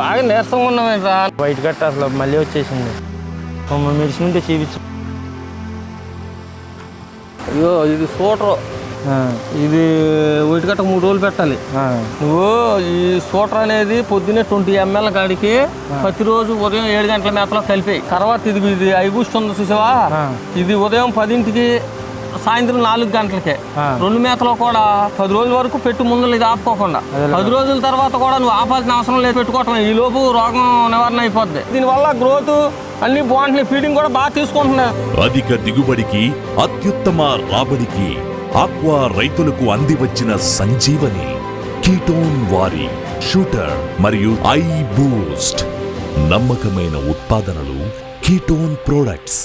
బాగా నీరసంగా ఉన్నామేంట్రా బయట కట్ట అసలు మళ్ళీ వచ్చేసింది. మమ్మల్ని మెడిసిన్ ఉంటే చూపించు అయ్యో ఇది సూటర్. ఇది ఒకటి గట్ట మూడు రోజులు పెట్టాలి. నువ్వు ఈ సూటర్ అనేది పొద్దున్నే ట్వంటీ ఎంఎల్ కాడికి ప్రతిరోజు ఉదయం ఏడు గంటల మేతలో కలిపి తర్వాత ఇది ఇది ఐబూస్ట్ ఉంది చూసావా? ఇది ఉదయం పదింటికి సాయంత్రం నాలుగు గంటలకే. రెండు మేతలో కూడా పది రోజుల వరకు పెట్టు ముందు ఇది ఆపుకోకుండా పది రోజుల తర్వాత కూడా నువ్వు ఆపాల్సిన అవసరం లేదు పెట్టుకోవటం ఈ లోపు రోగం నివారణ అయిపోద్ది. దీనివల్ల గ్రోత్ అన్ని బాగుంటున్నాయి. ఫీడింగ్ కూడా బాగా తీసుకుంటున్నారు అధిక దిగుబడికి అత్యుత్తమ రాబడికి ఆక్వా రైతులకు అందివచ్చిన సంజీవని కీటోన్ వారి షూటర్ మరియు ఐ బూస్ట్. నమ్మకమైన ఉత్పాదనలు కీటోన్ ప్రొడక్ట్స్.